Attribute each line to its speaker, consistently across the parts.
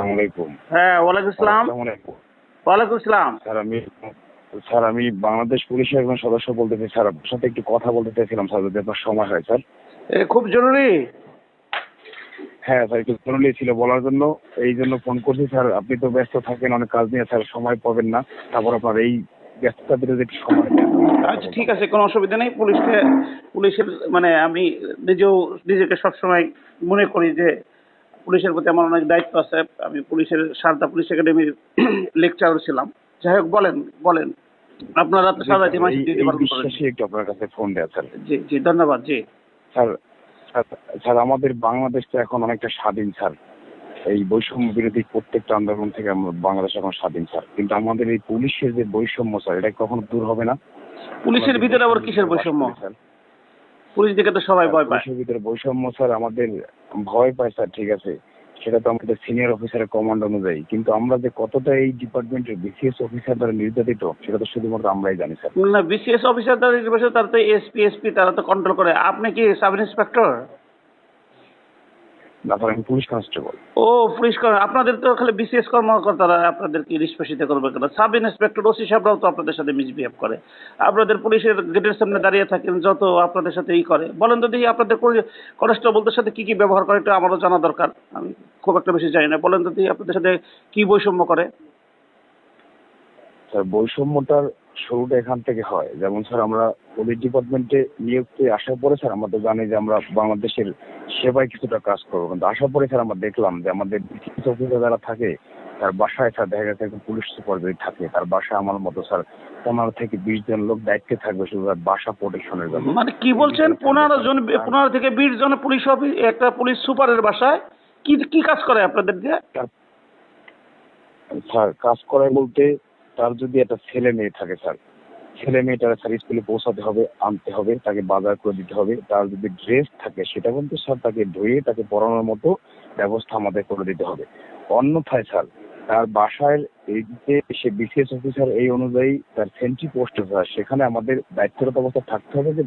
Speaker 1: আসসালামু আলাইকুম।
Speaker 2: হ্যাঁ ওয়ালাইকুম আসসালাম। ওয়ালাইকুম আসসালাম।
Speaker 1: স্যার আমি স্যার আমি বাংলাদেশ পুলিশের একজন সদস্য বলতে চাই স্যার আপনার সাথে একটু কথা বলতে চাইছিলাম স্যার যদি আপনার সময় হয় স্যার।
Speaker 2: এ, খুব জরুরি।
Speaker 1: হ্যাঁ স্যার একটু জরুরি ছিল বলার জন্য। এই জন্য ফোন করছি স্যার। আপনি তো ব্যস্ত থাকেন অনেক কাজ নিয়ে স্যার সময় পাবেন না। তারপর আপনার এই ব্যস্ততার ভিতরে একটু সময়
Speaker 2: আচ্ছা ঠিক আছে কোনো অসুবিধা নেই। পুলিশকে পুলিশের মানে আমি নিজেও নিজেকে সবসময় মনে করি যে পুলিশের প্রতি আমার অনেক দায়িত্ব আছে। আমি পুলিশের সারদা পুলিশ একাডেমির লেকচারার ছিলাম। যাই হোক বলেন বলেন। আপনারা তো সাদা
Speaker 1: এই-
Speaker 2: মাসে দিতে পারবেন
Speaker 1: বিশ্বাসে একটু আপনার কাছে ফোন দেয়া স্যার।
Speaker 2: জি জি ধন্যবাদ জি।
Speaker 1: স্যার স্যার- আমাদের বাংলাদেশ তো এখন অনেকটা স্বাধীন স্যার। এই বৈষম্য বিরোধী প্রত্যেকটা আন্দোলন থেকে আমরা বাংলাদেশ এখন স্বাধীন স্যার। কিন্তু আমাদের এই পুলিশের যে বৈষম্য স্যার এটা কখনো দূর হবে না।
Speaker 2: পুলিশের ভিতরে আবার কিসের বৈষম্য?
Speaker 1: স্যার।
Speaker 2: পুলিশ দিকে তো সবাই ভয় পায়।
Speaker 1: ভিতরে বৈষম্য স্যার আমাদের ভয় পায় স্যার ঠিক আছে। সেটা তো আমাদের সিনিয়র অফিসারের কমান্ড অনুযায়ী। কিন্তু আমরা যে কতটা এই ডিপার্টমেন্টের বিসিএস অফিসার দ্বারা নির্যাতিত সেটা তো শুধুমাত্র আমরাই জানি স্যার।
Speaker 2: না বিসিএস অফিসার দ্বারা নির্যাতিত তারা তো এসপি এসপি তারা তো কন্ট্রোল করে। আপনি কি সাব ইন্সপেক্টর
Speaker 1: তারপর আমি পুলিশ কনস্টেবল
Speaker 2: ও পুলিশ আপনাদের তো খালি বিসিএস কর্মকর্তারা আপনাদেরকে নিষ্পেষিত করবে কেন? সাব ইন্সপেক্টর ওসি সাহেবরাও তো আপনাদের সাথে মিসবিহেভ করে। আপনাদের পুলিশের গেটের সামনে দাঁড়িয়ে থাকেন যত আপনাদের সাথে ই করে। বলেন তো দেখি আপনাদের কনস্টেবলদের সাথে কি কি ব্যবহার করে একটু আমারও জানা দরকার। আমি খুব একটা বেশি জানি না। বলেন তো দেখি আপনাদের সাথে কি বৈষম্য করে?
Speaker 1: স্যার বৈষম্যটার শুরুটা এখান থেকে হয়। যেমন স্যার আমরা পুলিশ ডিপার্টমেন্টে নিয়োগতে আসার পরে স্যার আমরা তো জানি যে আমরা বাংলাদেশের সেবায় কিছুটা কাজ করব। কিন্তু আসার পরে স্যার আমরা দেখলাম যে আমাদের অফিসার যারা থাকে তার বাসায় স্যার দেখা গেছে একজন পুলিশ সুপার যদি থাকে। তার বাসায় আমার মতো স্যার পনেরো থেকে বিশ জন লোক দায়িত্বে থাকবে শুধু তার বাসা প্রোটেকশনের জন্য।
Speaker 2: মানে কি বলছেন? পনেরো জন পনেরো থেকে বিশ জন পুলিশ অফিস একটা পুলিশ সুপারের বাসায় কি কি কাজ করে আপনাদের দিয়ে?
Speaker 1: স্যার কাজ করায় বলতে তার যদি একটা ছেলে মেয়ে থাকে স্যার, ছেলে মেয়েটার স্যার স্কুলে পৌঁছাতে হবে, আনতে হবে, তাকে বাজার করে দিতে হবে, তার যদি ড্রেস থাকে সেটা কিন্তু স্যার তাকে ধুয়ে, তাকে পরানোর মতো ব্যবস্থা আমাদের করে দিতে হবে। অন্যথায় স্যার, তার বাসায় এই সে বিসিএস অফিসার এই অনুযায়ী তার সেন্ট্রি পোস্ট সেখানে আমাদের দায়িত্বরত অবস্থা থাকতে হবে যে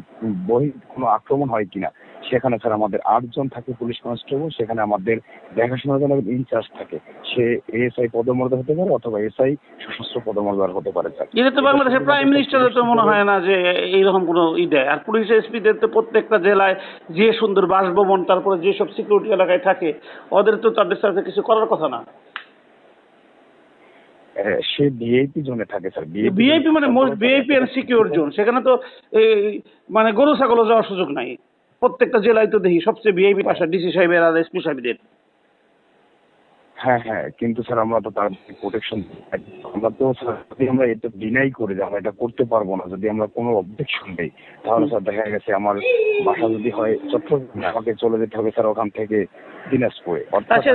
Speaker 1: বহি কোনো আক্রমণ হয় কিনা। সেখানে স্যার আমাদের আটজন থাকে পুলিশ কনস্টেবল সেখানে আমাদের দেখাশোনার জন্য ইনচার্জ থাকে। সে এএসআই পদমর্যাদা হতে পারে অথবা এসআই সশস্ত্র পদমর্যাদার হতে পারে স্যার।
Speaker 2: এটা তো বাংলাদেশের প্রাইম মিনিস্টারের তো মনে হয় না যে এইরকম কোনো ই দেয়। আর পুলিশ এসপিদের তো প্রত্যেকটা জেলায় যে সুন্দর বাসভবন তারপরে যেসব সিকিউরিটি এলাকায় থাকে ওদের তো তাদের সাথে কিছু করার কথা না।
Speaker 1: সে ভিআইপি জোনে থাকে স্যার।
Speaker 2: ভিআইপি মানে most VIP and secure zone সেখানে তো মানে গরু ছাগলও যাওয়ার সুযোগ নাই। প্রত্যেকটা জেলায় তো দেখি সবচেয়ে ভিআইপি পাশা ডিসি সাহেবের আর এসপি সাহেবদের।
Speaker 1: হ্যাঁ হ্যাঁ কিন্তু স্যার আমরা তো তার প্রোটেকশন আমরা তো যদি আমরা এটা ডিনাই করি যে আমরা এটা করতে পারব না যদি আমরা কোনো অবজেকশন দেই তাহলে স্যার দেখা গেছে আমার বাসা যদি হয় চট্টগ্রামে আমাকে চলে যেতে হবে স্যার ওখান থেকে দিনাজপুরে।
Speaker 2: আচ্ছা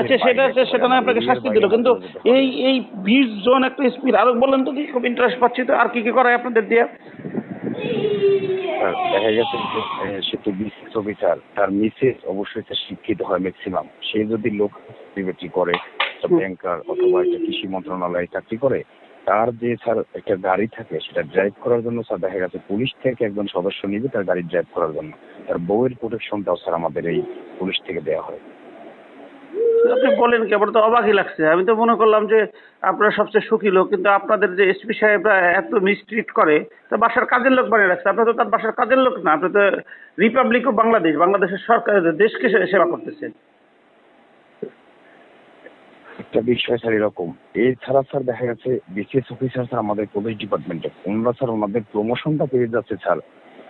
Speaker 2: আচ্ছা সেটা সেটা সেটা না আপনাকে শাস্তি দিল। কিন্তু। এই এই বিশ জন একটা স্পিড আরও বলেন তো দেখি, খুব ইন্টারেস্ট পাচ্ছি তো আর কি কি করায় আপনাদের দিয়ে?
Speaker 1: দেখা গেছে সে তো বিসিএস অফিসার তার মিসেস অবশ্যই শিক্ষিত হয় ম্যাক্সিমাম সে যদি লোক বিবেচি করে ব্যাংকার অথবা একটা কৃষি মন্ত্রণালয়ে চাকরি করে তার যে স্যার একটা গাড়ি থাকে সেটা ড্রাইভ করার জন্য স্যার দেখা গেছে পুলিশ থেকে একজন সদস্য নিবে তার গাড়ি ড্রাইভ করার জন্য। তার বউয়ের প্রোটেকশনটাও স্যার আমাদের এই পুলিশ থেকে দেওয়া হয়।
Speaker 2: আপনি বলেন কি, আমার তো অবাকই লাগছে। আমি তো মনে করলাম যে আপনারা সবচেয়ে সুখী লোক, কিন্তু আপনাদের যে এসপি সাহেবরা এত মিসট্রিট করে, তো বাসার কাজের লোক বানিয়ে রাখছে। আপনার তো তার বাসার কাজের লোক না, আপনি তো রিপাবলিক অফ বাংলাদেশ বাংলাদেশের সরকার দেশকে সেবা করতেছেন
Speaker 1: একটা বিষয় স্যার, এরকম। এছাড়া স্যার দেখা গেছে বিসিএস অফিসার স্যার আমাদের পুলিশ ডিপার্টমেন্টে ওনারা স্যার ওনাদের প্রমোশনটা পেয়ে যাচ্ছে, স্যার।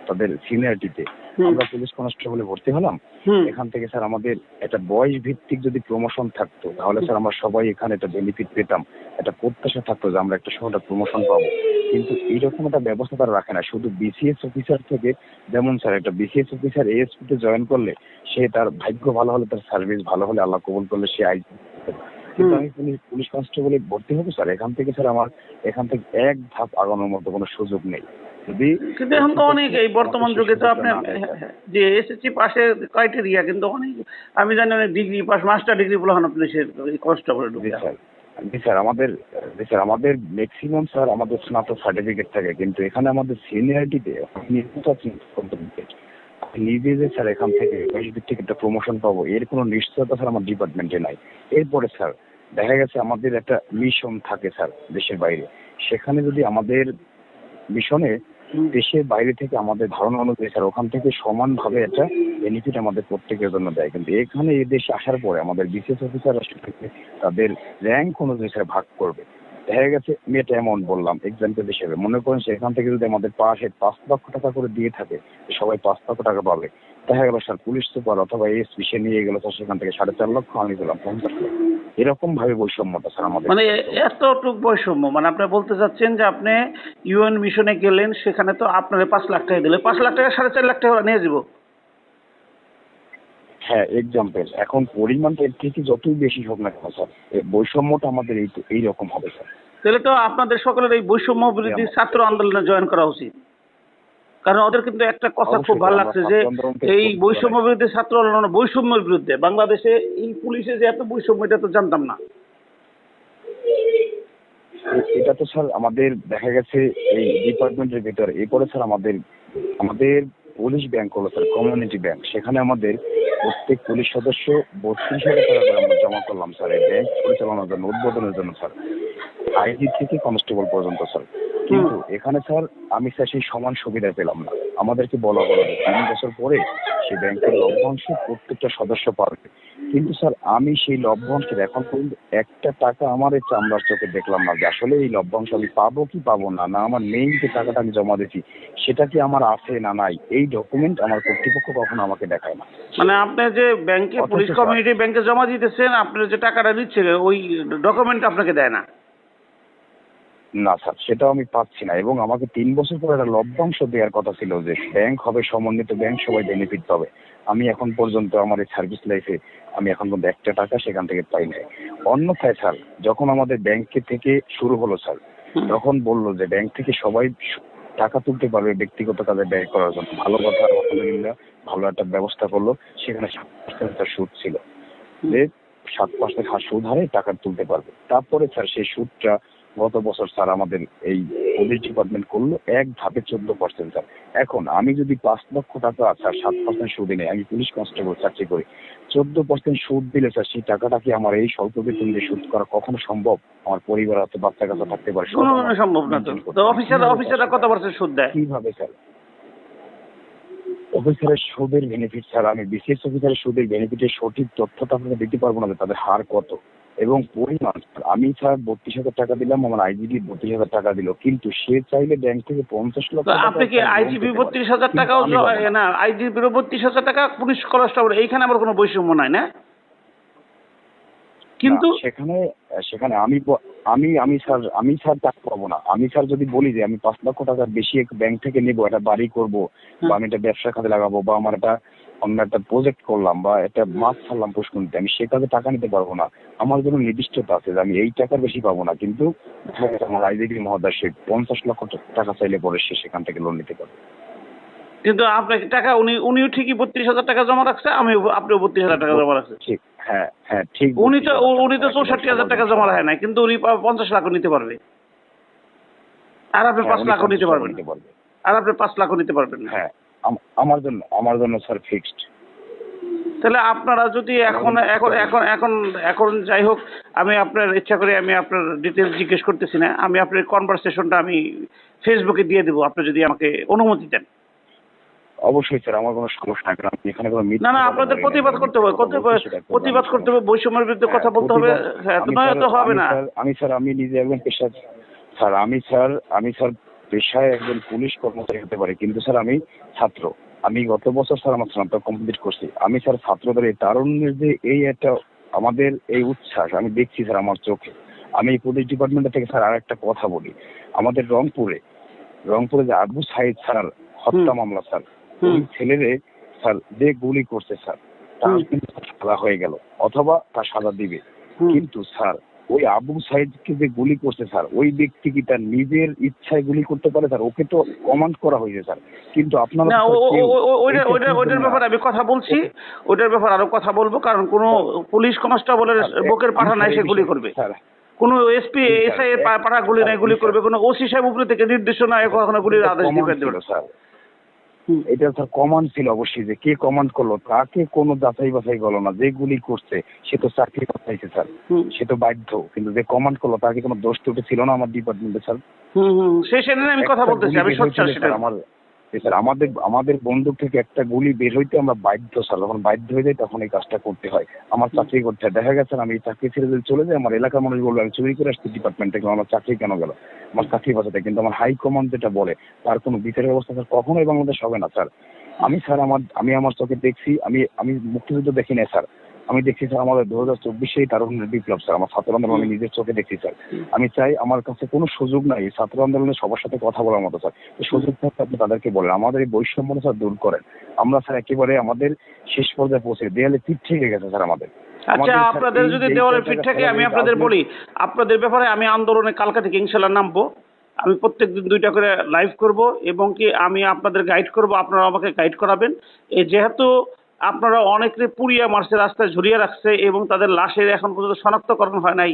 Speaker 1: তাদের সিনিয়রিটিতে। আমরা পুলিশ কনস্টেবলে ভর্তি হলাম। এখান থেকে স্যার আমাদের একটা বয়স ভিত্তিক যদি প্রমোশন থাকতো তাহলে স্যার আমরা সবাই এখানে একটা বেনিফিট পেতাম। একটা প্রত্যাশা থাকতো যে আমরা একটা সময় প্রমোশন পাবো। কিন্তু এইরকম একটা ব্যবস্থা তারা রাখে না। শুধু বিসিএস অফিসার থেকে যেমন স্যার একটা বিসিএস অফিসার এএসপি তে জয়েন করলে সে তার ভাগ্য ভালো হলে তার সার্ভিস ভালো হলে আল্লাহ কবুল করলে সে আই কিন্তু আমি পুলিশ পুলিশ কনস্টেবলে ভর্তি হব স্যার? এখান থেকে স্যার আমার এখান থেকে এক ধাপ আগানোর মতো কোনো সুযোগ নেই। যদি
Speaker 2: কিন্তু এখন তো অনেক এই বর্তমান যুগে তো আপনি যে এসএসসি পাশের ক্রাইটেরিয়া কিন্তু অনেক আমি জানি অনেক ডিগ্রি পাস মাস্টার ডিগ্রি বলে হন পুলিশের কনস্টেবল
Speaker 1: জি
Speaker 2: ঢুকে
Speaker 1: স্যার। জি স্যার আমাদের জি স্যার আমাদের ম্যাক্সিমাম স্যার আমাদের স্নাতক সার্টিফিকেট থাকে কিন্তু এখানে আমাদের সিনিয়রিটিতে নিজে যে স্যার এখান থেকে থেকে একটা প্রমোশন পাবো এর কোনো নিশ্চয়তা স্যার আমার ডিপার্টমেন্টে নাই। এরপরে স্যার দেখা গেছে আমাদের একটা মিশন থাকে স্যার দেশের বাইরে। সেখানে যদি আমাদের মিশনে দেশের বাইরে থেকে আমাদের ধারণা অনুযায়ী, স্যার, ওখান থেকে সমানভাবে একটা বেনিফিট আমাদের প্রত্যেকের জন্য দেয়। কিন্তু এখানে এই দেশে আসার পরে আমাদের বিশেষ অফিসাররা সেটাকে তাদের র্যাঙ্ক অনুযায়ী, স্যার, ভাগ করবে। দেখা গেছে আমি একটা অ্যামাউন্ট বললাম এক্সাম্পল হিসেবে। মনে করেন সেখান থেকে যদি আমাদের পাশে পাঁচ লক্ষ টাকা করে দিয়ে থাকে, সবাই পাঁচ লক্ষ টাকা পাবে। দেখা গেল স্যার পুলিশ সুপার অথবা এসপি সে নিয়ে গেল স্যার সেখান থেকে সাড়ে চার লক্ষ আমি দিলাম পঞ্চাশ লক্ষ। এরকম ভাবে বৈষম্যটা স্যার আমাদের
Speaker 2: মানে এতটুক বৈষম্য মানে আপনি বলতে চাচ্ছেন যে আপনি ইউএন মিশনে গেলেন সেখানে তো আপনার পাঁচ লাখ টাকা দিলে পাঁচ লাখ টাকা সাড়ে চার লাখ টাকা নিয়ে যাব।
Speaker 1: হ্যাঁ এক্সাম্পল এখন পরিমাণটা এর থেকে যতই বেশি হোক না কেন স্যার বৈষম্যটা আমাদের এই এই রকম হবে স্যার।
Speaker 2: তাহলে তো আপনাদের সকলের এই বৈষম্য বিরোধী ছাত্র আন্দোলনে জয়েন করা উচিত। কারণ ওদের কিন্তু একটা কথা খুব ভালো লাগছে যে এই বৈষম্য বিরুদ্ধে ছাত্র আন্দোলন বৈষম্যের বিরুদ্ধে। বাংলাদেশে এই পুলিশে যে এত বৈষম্য এটা তো জানতাম না।
Speaker 1: এটা তো স্যার আমাদের দেখা গেছে এই ডিপার্টমেন্টের ভিতরে। এরপরে স্যার আমাদের আমাদের পুলিশ ব্যাংক হলো স্যার কমিউনিটি ব্যাংক। সেখানে আমাদের প্রত্যেক পুলিশ সদস্য বত্রিশ হাজার টাকা করে আমরা জমা করলাম স্যার। এই ব্যাংক পরিচালনার জন্য উদ্বোধনের জন্য স্যার। আইজি থেকে কনস্টেবল পর্যন্ত স্যার। কিন্তু এখানে স্যার আমি স্যার সেই সমান সুবিধা পেলাম না। আমাদেরকে বলা হলো তিন বছর পরে সেই ব্যাংকের লভ্যাংশ প্রত্যেকটা সদস্য পাবে। কিন্তু স্যার আমি সেই লভ্যাংশের এখন পর্যন্ত একটা টাকা আমার এই চামড়ার চোখে দেখলাম না যে আসলে এই লভ্যাংশ আমি পাবো কি পাবো না না আমার মেইন যে টাকাটা আমি জমা দিয়েছি সেটা কি আমার আছে না নাই এই ডকুমেন্ট আমার কর্তৃপক্ষ কখনো আমাকে দেখায় না।
Speaker 2: মানে আপনি যে ব্যাংকে পুলিশ কমিউনিটি ব্যাংকে জমা দিতেছেন আপনার যে টাকাটা দিচ্ছে ওই ডকুমেন্ট আপনাকে দেয় না।
Speaker 1: না স্যার সেটাও আমি পাচ্ছি না। এবং আমাকে তিন বছর পর একটা লভ্যাংশ দেওয়ার কথা ছিল যে ব্যাংক হবে সমন্বিত ব্যাংক সবাই বেনিফিট পাবে। আমি এখন পর্যন্ত আমার এই সার্ভিস লাইফে আমি এখন পর্যন্ত একটা টাকা সেখান থেকে পাই নাই। অন্যথায় স্যার যখন আমাদের ব্যাংকে থেকে শুরু হলো স্যার তখন বলল যে ব্যাংক থেকে সবাই টাকা তুলতে পারবে ব্যক্তিগত কাজে ব্যয় করার জন্য। ভালো কথা আলহামদুলিল্লাহ ভালো একটা ব্যবস্থা করল। সেখানে সাত পার্সেন্ট সুদ ছিল। যে সাত পার্সেন্ট সুদ হারে টাকা তুলতে পারবে। তারপরে স্যার সেই সুদটা গত বছর স্যার আমাদের এই পুলিশ ডিপার্টমেন্ট করল এক ধাপে চোদ্দ পার্সেন্ট স্যার। এখন আমি যদি পাঁচ লক্ষ টাকা স্যার সাত পার্সেন্ট সুদে নেই আমি পুলিশ কনস্টেবল চাকরি করি চোদ্দ পার্সেন্ট সুদ দিলে স্যার সেই টাকাটা কি আমার এই স্বল্প বেতন দিয়ে সুদ করা কখনো সম্ভব? আমার পরিবার আছে বাচ্চা কাচ্চা থাকতে পারে আমার
Speaker 2: সম্ভব না তো।
Speaker 1: maintain করতে
Speaker 2: তো
Speaker 1: হবে।
Speaker 2: অফিসার অফিসাররা কত পার্সেন্ট সুদ দেয়?
Speaker 1: কীভাবে স্যার? অফিসারের সুদের বেনিফিট স্যার আমি বিশেষ অফিসারের সুদের বেনিফিটের সঠিক তথ্যটা আপনাকে দিতে পারব না তাদের হার কত? এবং পরিমাণ আমি স্যার বত্রিশ হাজার টাকা দিলাম আমার আইজিডি বত্রিশ হাজার টাকা দিল কিন্তু সে চাইলে ব্যাংক থেকে পঞ্চাশ লক্ষ টাকা
Speaker 2: আপনি কি
Speaker 1: পারে।
Speaker 2: বত্রিশ হাজার টাকাও
Speaker 1: না।
Speaker 2: বত্রিশ হাজার টাকা পুলিশ কনস্টেবল এইখানে আবার কোনো বৈষম্য নাই না কিন্তু
Speaker 1: সেখানে সেখানে আমি আমি আমি স্যার আমি স্যার টাকা পাবো না আমি স্যার যদি বলি যে আমি পাঁচ লক্ষ টাকার বেশি ব্যাংক থেকে নিবো একটা বাড়ি করব বা আমি একটা ব্যবসা খাতে লাগাবো বা আমার একটা অন্য একটা প্রজেক্ট করলাম বা একটা মাছ ছাড়লাম পুষ্কুনিতে আমি সে কাজে টাকা নিতে পারব না। আমার জন্য নির্দিষ্টতা আছে যে আমি এই টাকার বেশি পাবো না কিন্তু আমার আইজিডি মহোদয় সে পঞ্চাশ লক্ষ টাকা চাইলে পরে সে সেখান থেকে লোন নিতে পারবে।
Speaker 2: কিন্তু আপনার টাকা উনি উনিও ঠিকই বত্রিশ হাজার টাকা জমা রাখছে আমি আপনিও বত্রিশ হাজার টাকা জমা রাখছে
Speaker 1: ঠিক হ্যাঁ হ্যাঁ ঠিক
Speaker 2: উনি তো উনি তো চৌষট্টি হাজার টাকা জমা রাখে নাই কিন্তু উনি পঞ্চাশ লাখও নিতে পারবে। আর আপনি
Speaker 1: হ্যাঁ,
Speaker 2: পাঁচ লাখও নিতে পারবেন আর আপনি পাঁচ লাখও নিতে পারবেন
Speaker 1: হ্যাঁ আম- আমার জন্য আমার জন্য স্যার ফিক্সড
Speaker 2: তাহলে আপনারা যদি এখন এখন এখন এখন এখন যাই হোক আমি আপনার ইচ্ছা করে আমি আপনার ডিটেলস জিজ্ঞেস করতেছি না আমি আপনার কনভারসেশনটা আমি ফেসবুকে দিয়ে দেবো আপনি যদি আমাকে অনুমতি দেন।
Speaker 1: অবশ্যই স্যার আমার কোনো সমস্যা নাই কারণ এখানে কোনো
Speaker 2: না না আপনাদের প্রতিবাদ করতে হবে প্রতিবাদ করতে হবে বৈষম্যের বিরুদ্ধে কথা
Speaker 1: হ্যাঁ,
Speaker 2: বলতে হবে হ্যাঁ তো হবে না।
Speaker 1: আমি স্যার আমি নিজে একজন পেশা স্যার আমি স্যার আমি স্যার পেশায় একজন পুলিশ কর্মচারী হতে পারি কিন্তু স্যার আমি ছাত্র। আমি গত বছর স্যার আমার স্নাতক কমপ্লিট করছি। আমি স্যার ছাত্রদের এই তারুণ্যের যে এই একটা আমাদের এই উচ্ছ্বাস আমি দেখছি স্যার আমার চোখে। আমি এই পুলিশ ডিপার্টমেন্ট থেকে স্যার আর একটা কথা বলি। আমাদের রংপুরে রংপুরে যে আবু সাইদ স্যার হত্যা মামলা স্যার। ওই ছেলেরে স্যার যে গুলি করছে স্যার তার কিন্তু সাজা হয়ে গেল অথবা তার সাজা দিবে। কিন্তু স্যার ওই আবু সাইদকে যে গুলি করছে স্যার ওই ব্যক্তি কি তার নিজের ইচ্ছায় গুলি করতে পারে স্যার? ওকে তো কমান্ড করা হয়েছে স্যার। কিন্তু আপনারা
Speaker 2: ওইটার। ব্যাপারে আমি কথা বলছি। ওইটার ব্যাপারে আরও কথা বলব কারণ কোনো পুলিশ কনস্টেবলের বুকের পাঠা নাই সে গুলি করবে।
Speaker 1: স্যার।
Speaker 2: কোনো এসপি এসআই পাঠা গুলি নাই গুলি করবে। কোনো ওসি সাহেব উপরে থেকে নির্দেশনা কখনো গুলির আদেশ
Speaker 1: command
Speaker 2: দিবে
Speaker 1: স্যার। এটা স্যার কমান্ড ছিল অবশ্যই যে কে কমান্ড করল তাকে কোনো যাচাই বাছাই করল না যে গুলি করছে সে তো চাকরি পাঠাইছে স্যার। সে তো বাধ্য কিন্তু যে কমান্ড করল তাকে কোনো দোষ ত্রুটি ছিল না আমার ডিপার্টমেন্টে স্যার?
Speaker 2: হুম হুম সে সেদিন আমি কথা বলতেছি আমি
Speaker 1: আমার স্যার। আমাদের আমাদের বন্দুক থেকে একটা গুলি বের হইতে আমরা বাধ্য স্যার। যখন বাধ্য হয়ে যাই তখন এই কাজটা করতে হয়। আমার চাকরি করতে হয়। দেখা গেছে আমি চাকরি ছেড়ে যদি চলে যাই আমার এলাকার মানুষ বলবে আমি চুরি করে আসছি ডিপার্টমেন্ট থেকে আমার চাকরি কেন গেল? আমার চাকরি বাঁচাতে। কিন্তু আমার হাই কমান্ড যেটা বলে তার কোনো বিচারের ব্যবস্থা স্যার কখনোই বাংলাদেশ হবে না স্যার। আমি স্যার আমার আমি আমার চোখে দেখছি আমি আমি মুক্তিযুদ্ধ দেখি না স্যার। আমি দেখছি স্যার আমাদের দু হাজার চব্বিশে তারুণ্যের বিপ্লব স্যার আমার ছাত্র আন্দোলন আমি নিজের চোখে দেখছি স্যার। আমি চাই আমার কাছে কোনো সুযোগ নাই ছাত্র আন্দোলনে সবার সাথে কথা বলার মতো স্যার। সুযোগ থাকলে আপনি তাদেরকে বলেন আমাদের এই বৈষম্য স্যার দূর করেন। আমরা স্যার একেবারে আমাদের শেষ পর্যায়ে পৌঁছে দেয়ালে পিঠ থেকে গেছে স্যার আমাদের।
Speaker 2: আচ্ছা আপনাদের যদি দেওয়ালে ফিট থাকে আমি আপনাদের বলি আপনাদের ব্যাপারে আমি আন্দোলনে কালকা থেকে ইনশাল্লাহ নামবো। আমি প্রত্যেক দিন দুইটা করে লাইভ করব এবং কি আমি আপনাদের গাইড করব আপনারা আমাকে গাইড করাবেন। এই যেহেতু আপনারা অনেকে পুড়িয়া মারছে রাস্তায় ঝুলিয়ে রাখছে এবং তাদের লাশের এখন পর্যন্ত শনাক্তকরণ হয় নাই।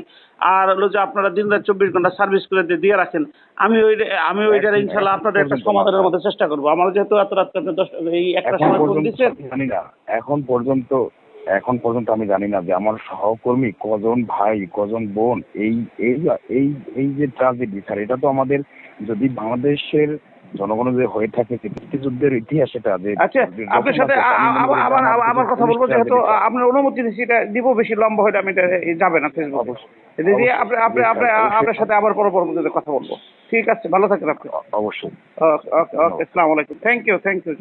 Speaker 2: আর হলো যে আপনারা দিন রাত চব্বিশ ঘণ্টা সার্ভিস করে দিয়ে- রাখেন আমি ওই আমি ওইটার
Speaker 1: এখন-
Speaker 2: ইনশাল্লাহ আপনাদের একটা
Speaker 1: পর্যন্ত
Speaker 2: সমাধানের মধ্যে চেষ্টা করব। আমার যেহেতু এত রাত আপনি দশ এই একটা সময় দিচ্ছেন।
Speaker 1: জানি না। এখন পর্যন্ত এখন পর্যন্ত আমি জানি না যে আমার সহকর্মী কজন ভাই কজন বোন এই এই এই এই যে ট্রাজেডি স্যার এটা তো আমাদের যদি বাংলাদেশের জনগণের যে হয়ে থাকে মুক্তিযুদ্ধের ইতিহাস এটা যে
Speaker 2: আচ্ছা আপনার সাথে আবার
Speaker 1: আমার
Speaker 2: কথা বলব যেহেতু আপনার অনুমতি দিচ্ছি এটা দিব বেশি লম্বা হলে আমি এটা যাবে না ফেসবুক। দিদি আপনি আপনি আপনি আপনার সাথে আবার পর পরবর্তীতে কথা বলব। ঠিক আছে ভালো থাকেন আপনি।
Speaker 1: অবশ্যই।
Speaker 2: ওকে ওকে ওকে আসসালামু আলাইকুম। Thank you thank you